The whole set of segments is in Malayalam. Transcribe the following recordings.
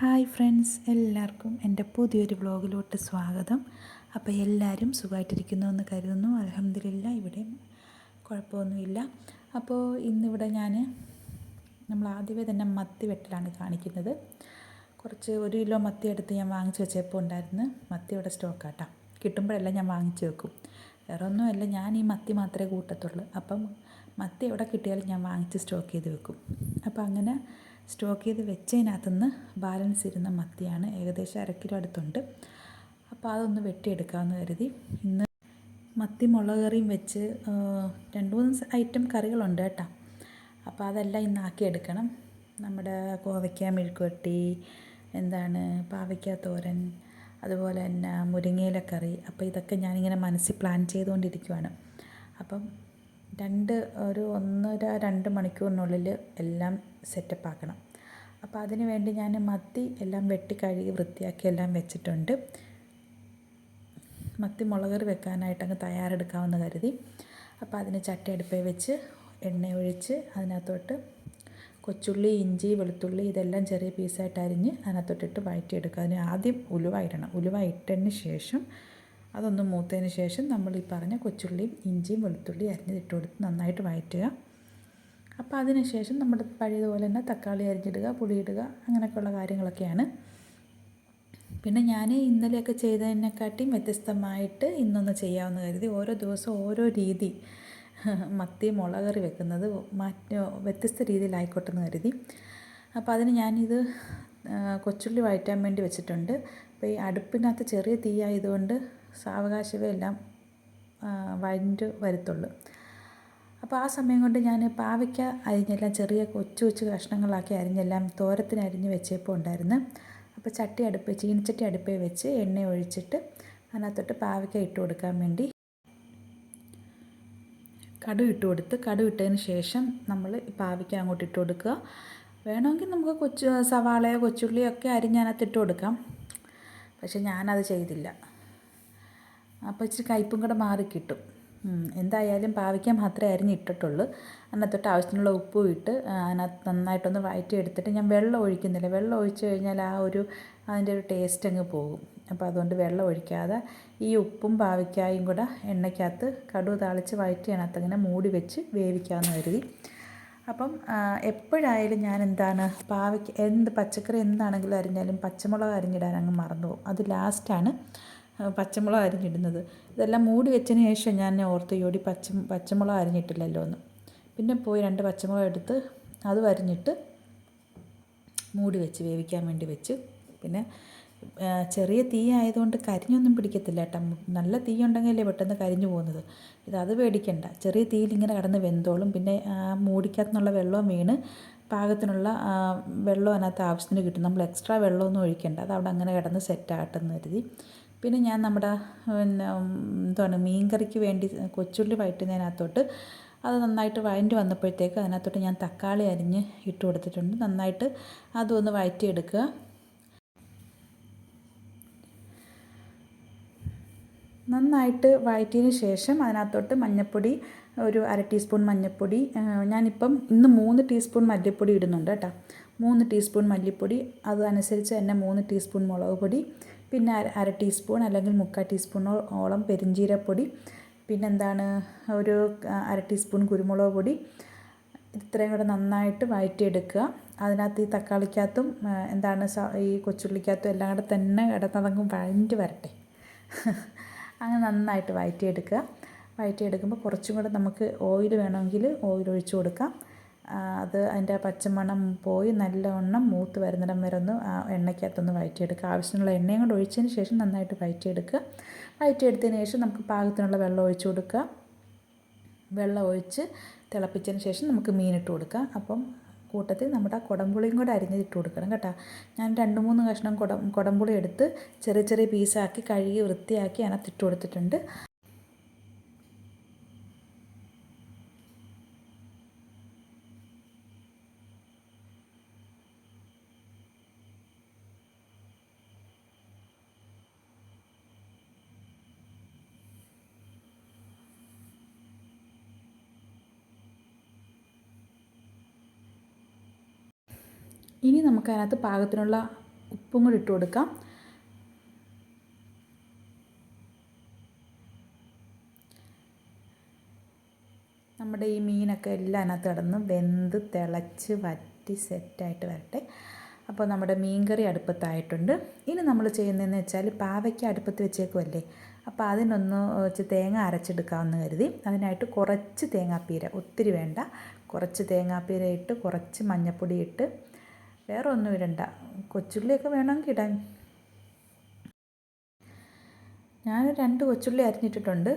ഹായ് ഫ്രണ്ട്സ് എല്ലാവർക്കും എന്റെ പുതിയൊരു വ്ളോഗിലോട്ട് സ്വാഗതം. അപ്പോൾ എല്ലാവരും സുഖമായിട്ടിരിക്കുന്നു എന്ന് കരുതുന്നു. അലഹമില്ല ഇവിടെ കുഴപ്പമൊന്നുമില്ല. അപ്പോൾ ഇന്നിവിടെ ഞാൻ നമ്മൾ ആദ്യമേ തന്നെ മത്തി വെട്ടലാണ് കാണിക്കുന്നത്. കുറച്ച് ഒരു കിലോ മത്തി എടുത്ത് ഞാൻ വാങ്ങിച്ച് വെച്ചപ്പോൾ ഉണ്ടായിരുന്നു. മത്തി ഇവിടെ സ്റ്റോക്കാട്ടാം. കിട്ടുമ്പോഴെല്ലാം ഞാൻ വാങ്ങിച്ച് വെക്കും. വേറെ ഒന്നുമല്ല ഞാൻ ഈ മത്തി മാത്രമേ കൂട്ടത്തുള്ളൂ. അപ്പം മത്തി എവിടെ കിട്ടിയാലും ഞാൻ വാങ്ങിച്ച് സ്റ്റോക്ക് ചെയ്ത് വെക്കും. അപ്പോൾ അങ്ങനെ സ്റ്റോക്ക് ചെയ്ത് വെച്ചതിനകത്തുനിന്ന് ബാലൻസ് ഇരുന്ന മത്തിയാണ് ഏകദേശം അര കിലോ അടുത്തുണ്ട്. അപ്പോൾ അതൊന്ന് വെട്ടിയെടുക്കാമെന്ന് കരുതി. ഇന്ന് മത്തി മുളക് കറിയും വെച്ച് രണ്ട് മൂന്ന് ഐറ്റം കറികളുണ്ട് കേട്ടോ. അപ്പോൾ അതെല്ലാം ഇന്ന് ആക്കിയെടുക്കണം നമ്മുടെ കോവയ്ക്ക മെഴുക്കുവട്ടി എന്താണ് പാവയ്ക്ക തോരൻ അതുപോലെ തന്നെ മുരിങ്ങയില കറി അപ്പോൾ ഇതൊക്കെ ഞാനിങ്ങനെ മനസ്സിൽ പ്ലാൻ ചെയ്തുകൊണ്ടിരിക്കുവാണ്. അപ്പം രണ്ട് ഒരു ഒന്നര രണ്ട് മണിക്കൂറിനുള്ളിൽ എല്ലാം സെറ്റപ്പ് ആക്കണം. അപ്പോൾ അതിന് വേണ്ടി ഞാൻ മത്തി എല്ലാം വെട്ടി കഴുകി വൃത്തിയാക്കി എല്ലാം വെച്ചിട്ടുണ്ട്. മത്തി മുളകറി വെക്കാനായിട്ട് അങ്ങ് തയ്യാറെടുക്കാമെന്ന് കരുതി. അപ്പോൾ അതിന് ചട്ടി അടുപ്പേ വെച്ച് എണ്ണ ഒഴിച്ച് അതിനകത്തോട്ട് കൊച്ചുള്ളി ഇഞ്ചി വെളുത്തുള്ളി ഇതെല്ലാം ചെറിയ പീസായിട്ട് അരിഞ്ഞ് അതിനകത്തോട്ടിട്ട് വഴറ്റിയെടുക്കുക. അതിന് ആദ്യം ഉലുവ ഇടണം. ഉലുവ ഇട്ടതിന് ശേഷം അതൊന്ന് മൂത്തതിന് ശേഷം നമ്മൾ ഈ പറഞ്ഞ കൊച്ചുള്ളിയും ഇഞ്ചിയും വെളുത്തുള്ളിയും അരിഞ്ഞിട്ട് കൊടുത്ത് നന്നായിട്ട് വഴറ്റുക. അപ്പോൾ അതിന് ശേഷം നമ്മുടെ പഴയതുപോലെ തന്നെ തക്കാളി അരിഞ്ഞിടുക പുളിയിടുക അങ്ങനെയൊക്കെയുള്ള കാര്യങ്ങളൊക്കെയാണ്. പിന്നെ ഞാൻ ഇന്നലെയൊക്കെ ചെയ്തതിനെക്കാട്ടിയും വ്യത്യസ്തമായിട്ട് ഇന്നൊന്ന് ചെയ്യാമെന്ന് കരുതി ഓരോ ദിവസവും ഓരോ രീതി മത്തി മുളകറി വെക്കുന്നത് മാറ്റ വ്യത്യസ്ത രീതിയിലായിക്കോട്ടെ എന്ന് കരുതി. അപ്പോൾ അതിന് ഞാനിത് കൊച്ചുള്ളി വഴറ്റാൻ വേണ്ടി വെച്ചിട്ടുണ്ട്. അപ്പോൾ ഈ അടുപ്പിനകത്ത് ചെറിയ തീ ആയതുകൊണ്ട് സാവകാശമേ എല്ലാം വഴണ്ട് വരത്തുള്ളൂ. അപ്പോൾ ആ സമയം കൊണ്ട് ഞാൻ പാവയ്ക്ക അരിഞ്ഞെല്ലാം ചെറിയ കൊച്ചു കൊച്ചു കഷ്ണങ്ങളാക്കി അരിഞ്ഞെല്ലാം തോരത്തിന് അരിഞ്ഞ് വെച്ചപ്പോൾ ഉണ്ടായിരുന്നു. അപ്പോൾ ചട്ടി അടുപ്പ് ചീനിച്ചട്ടി അടുപ്പേ വെച്ച് എണ്ണ ഒഴിച്ചിട്ട് അതിനകത്തോട്ട് പാവയ്ക്ക ഇട്ട് കൊടുക്കാൻ വേണ്ടി കടു ഇട്ട് കൊടുത്ത് കടു ഇട്ടതിന് ശേഷം നമ്മൾ പാവയ്ക്ക അങ്ങോട്ട് ഇട്ട് കൊടുക്കുക. വേണമെങ്കിൽ നമുക്ക് കൊച്ചു സവാളയോ കൊച്ചുള്ളിയോ ഒക്കെ അരിഞ്ഞ് അതിനകത്ത് ഇട്ട് കൊടുക്കാം. പക്ഷെ ഞാനത് ചെയ്തില്ല. അപ്പോൾ ഇച്ചിരി കയ്പും കൂടെ മാറി കിട്ടും. എന്തായാലും പാവയ്ക്ക മാത്രമേ അരിഞ്ഞിട്ടിട്ടുള്ളൂ അതിനകത്തോട്ട് ആവശ്യത്തിനുള്ള ഉപ്പും ഇട്ട് അതിനകത്ത് നന്നായിട്ടൊന്ന് വഴറ്റി എടുത്തിട്ട് ഞാൻ വെള്ളം ഒഴിക്കുന്നില്ല. വെള്ളം ഒഴിച്ച് കഴിഞ്ഞാൽ ആ ഒരു അതിന്റെ ഒരു ടേസ്റ്റ് അങ്ങ് പോകും. അപ്പോൾ അതുകൊണ്ട് വെള്ളം ഒഴിക്കാതെ ഈ ഉപ്പും പാവയ്ക്കായും കൂടെ എണ്ണയ്ക്കകത്ത് കടുവ് താളിച്ച് വഴറ്റി അതിനകത്ത് അങ്ങനെ മൂടി വെച്ച് വേവിക്കാമെന്ന് കരുതി. അപ്പം എപ്പോഴായാലും ഞാൻ എന്താണ് പാവയ്ക്ക് എന്ത് പച്ചക്കറി എന്താണെങ്കിലും അരിഞ്ഞാലും പച്ചമുളക് അരിഞ്ഞിടാൻ അങ്ങ് മറന്നു പോകും അത് ലാസ്റ്റാണ് പച്ചമുളക് അരിഞ്ഞിടുന്നത്. ഇതെല്ലാം മൂടി വെച്ചതിന് ശേഷം ഞാൻ ഓർത്ത് യോടി പച്ച പച്ചമുളക് അരിഞ്ഞിട്ടില്ലല്ലോ എന്ന്. പിന്നെ പോയി രണ്ട് പച്ചമുളക് എടുത്ത് അത് അരിഞ്ഞിട്ട് മൂടി വെച്ച് വേവിക്കാൻ വേണ്ടി വെച്ച്. പിന്നെ ചെറിയ തീ ആയതുകൊണ്ട് കരിഞ്ഞൊന്നും പിടിക്കത്തില്ല കേട്ടോ. നല്ല തീ ഉണ്ടെങ്കിലേ പെട്ടെന്ന് കരിഞ്ഞു പോകുന്നത്. ഇത് അത് പേടിക്കണ്ട. ചെറിയ തീയിൽ ഇങ്ങനെ കിടന്ന് വെന്തോളും. പിന്നെ മൂടിക്കകത്തുനിന്നുള്ള വെള്ളം വീണ് പാകത്തിനുള്ള വെള്ളം അതിനകത്ത് ആവശ്യത്തിന് കിട്ടും. നമ്മൾ എക്സ്ട്രാ വെള്ളമൊന്നും ഒഴിക്കേണ്ട. അത് അവിടെ അങ്ങനെ കിടന്ന് സെറ്റ് എന്ന് കരുതി. പിന്നെ ഞാൻ നമ്മുടെ പിന്നെ എന്താണ് മീൻ കറിക്ക് വേണ്ടി കൊച്ചുള്ളി വഴറ്റുന്നതിനകത്തോട്ട് അത് നന്നായിട്ട് വഴണ്ടി വന്നപ്പോഴത്തേക്ക് അതിനകത്തോട്ട് ഞാൻ തക്കാളി അരിഞ്ഞ് ഇട്ട് കൊടുത്തിട്ടുണ്ട്. നന്നായിട്ട് അതൊന്ന് വഴറ്റിയെടുക്കുക. നന്നായിട്ട് വഴറ്റിയതിന് ശേഷം അതിനകത്തോട്ട് മഞ്ഞൾപ്പൊടി ഒരു അര ടീസ്പൂൺ മഞ്ഞൾപ്പൊടി ഞാനിപ്പം ഇന്ന് മൂന്ന് ടീസ്പൂൺ മല്ലിപ്പൊടി ഇടുന്നുണ്ട് കേട്ടോ. മൂന്ന് ടീസ്പൂൺ മല്ലിപ്പൊടി അതനുസരിച്ച് തന്നെ മൂന്ന് ടീസ്പൂൺ മുളക് പൊടി പിന്നെ അര ടീസ്പൂൺ അല്ലെങ്കിൽ മുക്കാൽ ടീസ്പൂണോളം പെരിഞ്ജീരപ്പൊടി പിന്നെന്താണ് ഒരു അര ടീസ്പൂൺ കുരുമുളക് പൊടി ഇത്രയും കൂടെ നന്നായിട്ട് വഴറ്റിയെടുക്കുക അതിനകത്ത് ഈ തക്കാളിക്കകത്തും എന്താണ് ഈ കൊച്ചുള്ളിക്കകത്തും എല്ലാം കൂടെ തന്നെ കിടന്നതങ്ങ് വഴഞ്ഞ് വരട്ടെ. അങ്ങനെ നന്നായിട്ട് വഴറ്റിയെടുക്കുക വഴറ്റിയെടുക്കുമ്പോൾ കുറച്ചും കൂടെ നമുക്ക് ഓയിൽ വേണമെങ്കിൽ ഓയിൽ ഒഴിച്ചു കൊടുക്കാം. അത് അതിന്റെ പച്ചമണം പോയി നല്ലവണ്ണം മൂത്ത് വരുന്നിടം വരെ ഒന്ന് ആ എണ്ണയ്ക്കകത്തൊന്ന് വഴറ്റിയെടുക്കുക ആവശ്യത്തിനുള്ള എണ്ണയും കൂടെ ഒഴിച്ചതിന് ശേഷം നന്നായിട്ട് വഴറ്റിയെടുക്കുക വഴറ്റിയെടുത്തതിന് ശേഷം നമുക്ക് പാകത്തിനുള്ള വെള്ളം ഒഴിച്ചു കൊടുക്കുക. വെള്ളം ഒഴിച്ച് തിളപ്പിച്ചതിന് ശേഷം നമുക്ക് മീനിട്ട് കൊടുക്കുക. അപ്പം കൂട്ടത്തിൽ നമ്മുടെ ആ കുടംപുളിയും കൂടെ അരിഞ്ഞിട്ട് കൊടുക്കണം കേട്ടോ. ഞാൻ രണ്ട് മൂന്ന് കഷ്ണം കുടം കുടംപുളി എടുത്ത് ചെറിയ ചെറിയ പീസാക്കി കഴുകി വൃത്തിയാക്കി അതിനകത്ത് ഇട്ട് കൊടുത്തിട്ടുണ്ട്. ഇനി നമുക്ക് അതിനകത്ത് പാകത്തിനുള്ള ഉപ്പും കൂടി ഇട്ട് കൊടുക്കാം. നമ്മുടെ ഈ മീനൊക്കെ എല്ലാം അതിനകത്ത് കിടന്ന് വെന്ത് തിളച്ച് വറ്റി സെറ്റായിട്ട് വരട്ടെ. അപ്പോൾ നമ്മുടെ മീൻകറി അടുപ്പത്തായിട്ടുണ്ട്. ഇനി നമ്മൾ ചെയ്യുന്നതെന്ന് വെച്ചാൽ പാവയ്ക്ക അടുപ്പത്ത് വെച്ചേക്കുമല്ലേ അപ്പോൾ അതിനൊന്ന് വെച്ച് തേങ്ങ അരച്ചെടുക്കാമെന്ന് കരുതി. അതിനായിട്ട് കുറച്ച് തേങ്ങാപ്പീര ഒത്തിരി വേണ്ട. കുറച്ച് തേങ്ങാപ്പീര ഇട്ട് കുറച്ച് മഞ്ഞൾപ്പൊടി ഇട്ട് വേറെ ഒന്നും ഇടണ്ട. കൊച്ചുള്ളിയൊക്കെ വേണമെങ്കിൽ ഇടാൻ. ഞാൻ രണ്ട് കൊച്ചുള്ളി അരിഞ്ഞിട്ടിട്ടുണ്ട്.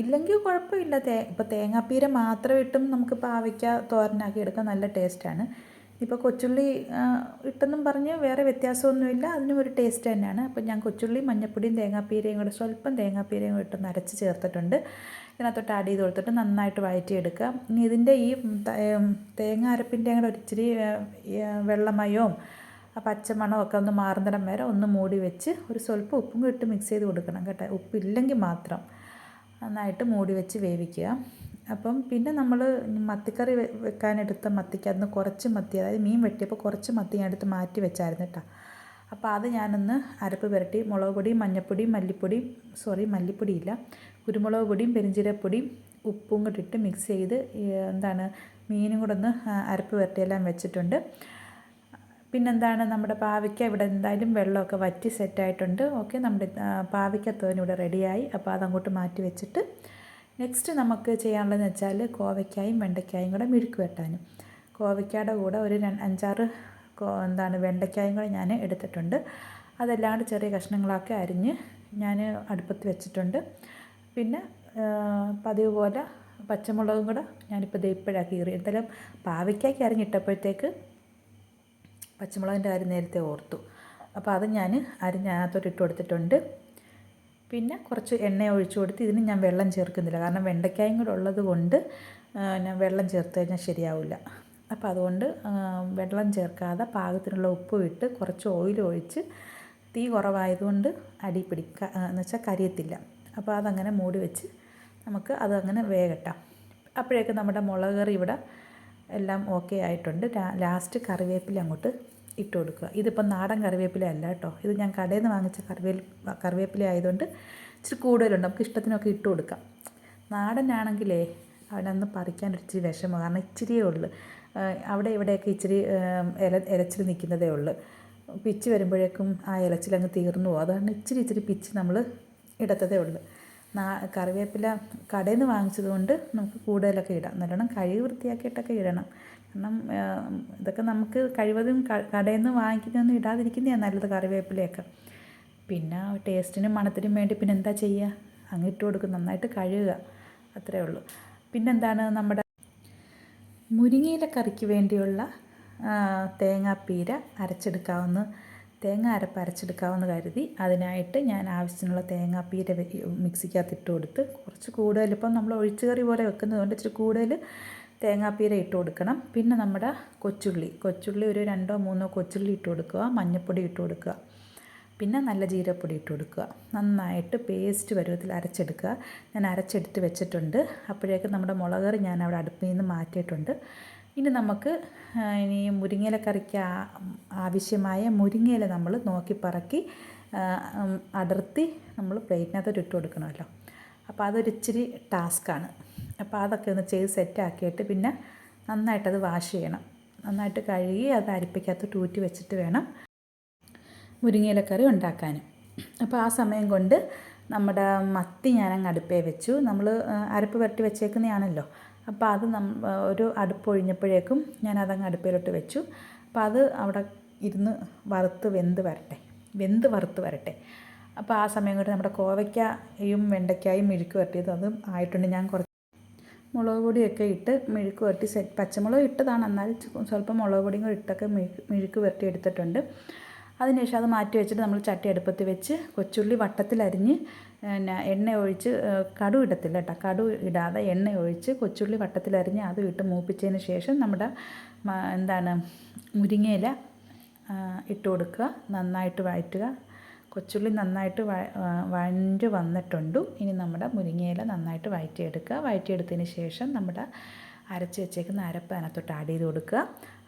ഇല്ലെങ്കിൽ കുഴപ്പമില്ല. തേ ഇപ്പോൾ തേങ്ങാപ്പീര മാത്രം ഇട്ടും നമുക്ക് പാവയ്ക്ക തോരനാക്കി എടുക്കാൻ നല്ല ടേസ്റ്റാണ്. ഇപ്പോൾ കൊച്ചുള്ളി ഇട്ടെന്നും പറഞ്ഞ് വേറെ വ്യത്യാസമൊന്നുമില്ല. അതിനും ഒരു ടേസ്റ്റ് തന്നെയാണ്. അപ്പോൾ ഞാൻ കൊച്ചുള്ളി മഞ്ഞപ്പൊടിയും തേങ്ങാപ്പീരയും കൂടെ സ്വല്പം തേങ്ങാപ്പീരയും കൂടെ ഇട്ടൊന്ന് അരച്ച് ചേർത്തിട്ടുണ്ട്. ഇതിനകത്തോട്ട് ആഡ് ചെയ്ത് കൊടുത്തിട്ട് നന്നായിട്ട് വഴറ്റിയെടുക്കുക. ഇനി ഇതിന്റെ ഈ തേങ്ങ അരപ്പിന്റെ അങ്ങനെ ഒരിച്ചിരി വെള്ളമയവും പച്ചമണവും ഒക്കെ ഒന്ന് മാറുന്നിടം വരെ ഒന്ന് മൂടി വെച്ച് ഒരു സ്വല്പം ഉപ്പും ഇട്ട് മിക്സ് ചെയ്ത് കൊടുക്കണം കേട്ടോ. ഉപ്പില്ലെങ്കിൽ മാത്രം. നന്നായിട്ട് മൂടി വെച്ച് വേവിക്കുക. അപ്പം പിന്നെ നമ്മൾ മത്തിക്കറി വെക്കാനെടുത്ത മത്തിക്ക് അതിന് കുറച്ച് മത്തി അതായത് മീൻ വെട്ടിയപ്പോൾ കുറച്ച് മത്തി ഞാൻ എടുത്ത് മാറ്റി വെച്ചായിരുന്നു കേട്ടോ. അപ്പോൾ അത് ഞാനൊന്ന് അരപ്പ് പുരട്ടി. മുളക് പൊടിയും മഞ്ഞൾപ്പൊടിയും മല്ലിപ്പൊടിയും സോറി മല്ലിപ്പൊടിയില്ല. കുരുമുളക് പൊടിയും പെരിഞ്ചീരപ്പൊടിയും ഉപ്പും കൂടി ഇട്ട് മിക്സ് ചെയ്ത് എന്താണ് മീനും കൂടെ ഒന്ന് അരപ്പ് പുരട്ടിയെല്ലാം വെച്ചിട്ടുണ്ട്. പിന്നെന്താണ് നമ്മുടെ പാവയ്ക്ക ഇവിടെ എന്തായാലും വെള്ളമൊക്കെ വറ്റി സെറ്റായിട്ടുണ്ട് ഓക്കെ നമ്മുടെ പാവയ്ക്കത്തോൻ ഇവിടെ റെഡിയായി അപ്പോൾ അതങ്ങോട്ട് മാറ്റി വെച്ചിട്ട് നെക്സ്റ്റ് നമുക്ക് ചെയ്യാനുള്ളതെന്ന് വെച്ചാൽ കോവയ്ക്കായും വെണ്ടയ്ക്കായും കൂടെ മെഴുക്ക് വെട്ടാനും കോവയ്ക്കയുടെ കൂടെ ഒരു അഞ്ചാറ് എന്താണ് വെണ്ടയ്ക്കായും കൂടെ ഞാൻ എടുത്തിട്ടുണ്ട്. അതെല്ലാം ചെറിയ കഷ്ണങ്ങളാക്കി അരിഞ്ഞ് ഞാൻ അടുപ്പത്ത് വെച്ചിട്ടുണ്ട്. പിന്നെ പതിവ് പോലെ പച്ചമുളകും കൂടെ ഞാനിപ്പോൾ ദേ ഇപ്പോഴാണ് കീറി. എന്തായാലും പാവയ്ക്കായ്ക്ക് അരിഞ്ഞിട്ടപ്പോഴത്തേക്ക് പച്ചമുളകിന്റെ കാര്യം നേരത്തെ ഓർത്തു. അപ്പോൾ അത് ഞാൻ അരിഞ്ഞ് അതിനകത്തോട്ട് ഇട്ട് കൊടുത്തിട്ടുണ്ട്. പിന്നെ കുറച്ച് എണ്ണ ഒഴിച്ചു കൊടുത്ത് ഇതിന് ഞാൻ വെള്ളം ചേർക്കുന്നില്ല. കാരണം വെണ്ടയ്ക്കായും കൂടെ ഉള്ളത് കൊണ്ട് ഞാൻ വെള്ളം ചേർത്ത് കഴിഞ്ഞാൽ ശരിയാവില്ല. അപ്പോൾ അതുകൊണ്ട് വെള്ളം ചേർക്കാതെ പാകത്തിനുള്ള ഉപ്പ് ഇട്ട് കുറച്ച് ഓയിൽ ഒഴിച്ച് തീ കുറവായതുകൊണ്ട് അടി പിടിക്ക എന്ന് വെച്ചാൽ കരിയത്തില്ല. അപ്പോൾ അതങ്ങനെ മൂടി വെച്ച് നമുക്ക് അതങ്ങനെ വേകട്ടാം അപ്പോഴേക്ക് നമ്മുടെ മുളക് കറി ഇവിടെ എല്ലാം ഓക്കെ ആയിട്ടുണ്ട്. ലാസ്റ്റ് കറിവേപ്പില അങ്ങോട്ട് ഇട്ട് കൊടുക്കുക. ഇതിപ്പം നാടൻ കറിവേപ്പില അല്ല കേട്ടോ. ഇത് ഞാൻ കടയിൽ നിന്ന് വാങ്ങിച്ച കറിവേൽ കറിവേപ്പില ആയതുകൊണ്ട് ഇച്ചിരി കൂടുതലുണ്ട്. നമുക്ക് ഇഷ്ടത്തിനൊക്കെ ഇട്ട് കൊടുക്കാം. നാടനാണെങ്കിലേ അവിടെ നിന്ന് പറിക്കാൻ ഇച്ചിരി വിഷമം. കാരണം ഇച്ചിരിയേ ഉള്ളൂ. അവിടെ ഇവിടെയൊക്കെ ഇച്ചിരി ഇല ഇലച്ചിൽ നിൽക്കുന്നതേ ഉള്ളൂ. പിച്ച് വരുമ്പോഴേക്കും ആ ഇലച്ചിലങ്ങ് തീർന്നു പോകും. അതാണ് ഇച്ചിരി ഇച്ചിരി പിച്ച് നമ്മൾ ഇടത്തതേ ഉള്ളൂ. കറിവേപ്പില കടയിൽ നിന്ന് വാങ്ങിച്ചത് കൊണ്ട് നമുക്ക് കൂടുതലൊക്കെ ഇടാം. നല്ലോണം കഴുകി വൃത്തിയാക്കിയിട്ടൊക്കെ ഇടണം. കാരണം ഇതൊക്കെ നമുക്ക് കഴിവതും കടയിൽ നിന്ന് വാങ്ങിക്കുന്നൊന്നും ഇടാതിരിക്കുന്നതാണ് നല്ലത് കറിവേപ്പിലയൊക്കെ. പിന്നെ ടേസ്റ്റിനും മണത്തിനും വേണ്ടി പിന്നെ എന്താ ചെയ്യുക? അങ്ങ് ഇട്ട് കൊടുക്കും. നന്നായിട്ട് കഴുകുക. അത്രേ ഉള്ളൂ. പിന്നെന്താണ് നമ്മുടെ മുരിങ്ങയില കറിക്ക് വേണ്ടിയുള്ള തേങ്ങാപ്പീര അരച്ചെടുക്കാവുന്ന തേങ്ങ അരപ്പ് അരച്ചെടുക്കാവുന്ന കരുതി അതിനായിട്ട് ഞാൻ ആവശ്യത്തിനുള്ള തേങ്ങാപ്പീര മിക്സിക്കകത്ത് ഇട്ട് കൊടുത്ത് കുറച്ച് കൂടുതൽ ഇപ്പം നമ്മൾ ഒഴിച്ചുകറി പോലെ വെക്കുന്നതുകൊണ്ട് ഇച്ചിരി കൂടുതൽ തേങ്ങാപ്പീര ഇട്ട് കൊടുക്കണം. പിന്നെ നമ്മുടെ കൊച്ചുള്ളി കൊച്ചുള്ളി ഒരു രണ്ടോ മൂന്നോ കൊച്ചുള്ളി ഇട്ട് കൊടുക്കുക മഞ്ഞൾപ്പൊടി ഇട്ട് കൊടുക്കുക. പിന്നെ നല്ല ജീരപ്പൊടി ഇട്ട് കൊടുക്കുക. നന്നായിട്ട് പേസ്റ്റ് പരുവത്തിൽ അരച്ചെടുക്കുക. ഞാൻ അരച്ചെടുത്ത് വെച്ചിട്ടുണ്ട്. അപ്പോഴേക്കും നമ്മുടെ മുളക് കറി ഞാൻ അവിടെ അടുപ്പിൽ നിന്ന് മാറ്റിയിട്ടുണ്ട്. ഇനി നമുക്ക് ഇനി മുരിങ്ങയില കറിക്ക് ആവശ്യമായ മുരിങ്ങയില നമ്മൾ നോക്കി പറക്കി അടർത്തി നമ്മൾ പ്ലേറ്റിനകത്തോട്ട് ഇട്ട് കൊടുക്കണമല്ലോ. അപ്പോൾ അതൊരിച്ചിരി ടാസ്ക്കാണ്. അപ്പോൾ അതൊക്കെ ഒന്ന് ചെയ്ത് സെറ്റാക്കിയിട്ട് പിന്നെ നന്നായിട്ടത് വാഷ് ചെയ്യണം. നന്നായിട്ട് കഴുകി അത് അരിപ്പയ്ക്കകത്ത് ടൂറ്റി വെച്ചിട്ട് വേണം മുരിങ്ങയിലക്കറി ഉണ്ടാക്കാനും. അപ്പോൾ ആ സമയം കൊണ്ട് നമ്മുടെ മത്തി ഞാൻ അങ്ങ് അടുപ്പേ വെച്ചു. നമ്മൾ അരപ്പ് വരട്ടി വെച്ചേക്കുന്നതാണല്ലോ. അപ്പോൾ അത് ഒരു അടുപ്പ് ഒഴിഞ്ഞപ്പോഴേക്കും ഞാൻ അതങ്ങ് അടുപ്പിലോട്ട് വെച്ചു. അപ്പോൾ അത് അവിടെ ഇരുന്ന് വറുത്ത് വെന്ത് വരട്ടെ. വെന്ത് വറുത്ത് വരട്ടെ. അപ്പോൾ ആ സമയം കൊണ്ട് നമ്മുടെ കോവയ്ക്കയും വെണ്ടയ്ക്കായും മെഴുക്ക് വരട്ടിയത് അതും ആയിട്ടുണ്ട്. ഞാൻ കുറച്ച് മുളക് പൊടിയൊക്കെ ഇട്ട് മെഴുക്ക് വരട്ടി സെറ്റ് പച്ചമുളക് ഇട്ടതാണ്. എന്നാലും സ്വല്പം മുളക് പൊടിയും കൂടി ഇട്ടൊക്കെ മെഴുക്ക് വരട്ടി എടുത്തിട്ടുണ്ട്. അതിനുശേഷം അത് മാറ്റി വെച്ചിട്ട് നമ്മൾ ചട്ടി അടുപ്പത്ത് വെച്ച് കൊച്ചുള്ളി വട്ടത്തിലരിഞ്ഞ് പിന്നെ എണ്ണ ഒഴിച്ച് കടു ഇടത്തില്ല കേട്ടോ. കടു ഇടാതെ എണ്ണ ഒഴിച്ച് കൊച്ചുള്ളി വട്ടത്തിലരിഞ്ഞ് അത് ഇട്ട് മൂപ്പിച്ചതിന് ശേഷം നമ്മുടെ എന്താണ് മുരിങ്ങയില ഇട്ട് കൊടുക്കുക. നന്നായിട്ട് വഴറ്റുക. കൊച്ചുള്ളി നന്നായിട്ട് വഴഞ്ഞ് വന്നിട്ടുണ്ട്. ഇനി നമ്മുടെ മുരിങ്ങയില നന്നായിട്ട് വഴറ്റിയെടുക്കുക. വഴറ്റിയെടുത്തതിന് ശേഷം നമ്മുടെ അരച്ച് വെച്ചേക്കുന്ന അരപ്പ് അതിനകത്തോട്ട് ആഡ് ചെയ്ത് കൊടുക്കുക.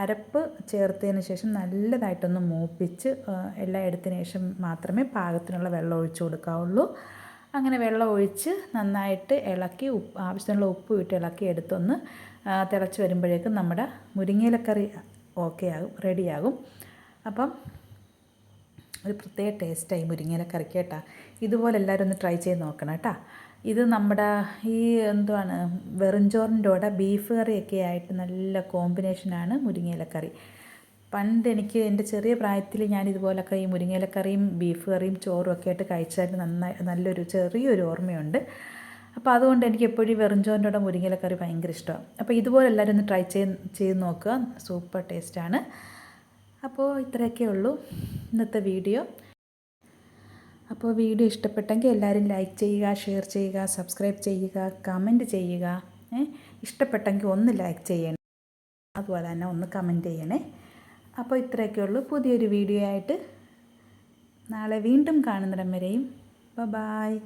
അരപ്പ് ചേർത്തതിന് ശേഷം നല്ലതായിട്ടൊന്ന് മൂപ്പിച്ച് എല്ലാം എടുത്തതിന് ശേഷം മാത്രമേ പാകത്തിനുള്ള വെള്ളം ഒഴിച്ചു കൊടുക്കാവുള്ളൂ. അങ്ങനെ വെള്ളം ഒഴിച്ച് നന്നായിട്ട് ഇളക്കി ഉപ്പ് ആവശ്യത്തിനുള്ള ഉപ്പ് ഇട്ട് ഇളക്കി എടുത്തൊന്ന് തിളച്ച് വരുമ്പോഴേക്കും നമ്മുടെ മുരിങ്ങയിലക്കറി ഓക്കെ ആകും റെഡിയാകും അപ്പം ഒരു പ്രത്യേക ടേസ്റ്റായി മുരിങ്ങയിലക്കറിക്ക് കേട്ടോ. ഇതുപോലെ എല്ലാവരും ഒന്ന് ട്രൈ ചെയ്ത് നോക്കണം കേട്ടോ. ഇത് നമ്മുടെ ഈ എന്തുവാണ് വെറുംചോറിന്റെ കൂടെ ബീഫ് കറിയൊക്കെ ആയിട്ട് നല്ല കോമ്പിനേഷനാണ് മുരിങ്ങയിലക്കറി. പണ്ട് എനിക്ക് എന്റെ ചെറിയ പ്രായത്തിൽ ഞാൻ ഇതുപോലൊക്കെ ഈ മുരിങ്ങയിലക്കറിയും ബീഫ് കറിയും ചോറും ഒക്കെ ആയിട്ട് കഴിച്ചായിട്ട് നന്നായി നല്ലൊരു ചെറിയൊരു ഓർമ്മയുണ്ട്. അപ്പോൾ അതുകൊണ്ട് എനിക്ക് എപ്പോഴും വെറുംചോറിന്റെ കൂടെ മുരിങ്ങയിലക്കറി ഭയങ്കര ഇഷ്ടമാണ് അപ്പോൾ ഇതുപോലെ എല്ലാവരും ഒന്ന് ട്രൈ ചെയ്ത് ചെയ്ത് നോക്കുക. സൂപ്പർ ടേസ്റ്റാണ്. അപ്പോൾ ഇത്രയൊക്കെ ഉള്ളൂ. ഇന്നത്തെ വീഡിയോ. അപ്പോൾ വീഡിയോ ഇഷ്ടപ്പെട്ടെങ്കിൽ എല്ലാവരും ലൈക്ക് ചെയ്യുക ഷെയർ ചെയ്യുക സബ്സ്ക്രൈബ് ചെയ്യുക കമന്റ് ചെയ്യുക ഇഷ്ടപ്പെട്ടെങ്കിൽ ഒന്ന് ലൈക്ക് ചെയ്യണേ. അതുപോലെ തന്നെ ഒന്ന് കമന്റ് ചെയ്യണേ. അപ്പോൾ ഇത്രയൊക്കെ ഉള്ളൂ. പുതിയൊരു വീഡിയോ ആയിട്ട് നാളെ വീണ്ടും കാണുന്നിടം വരെയും. ബ ബായ്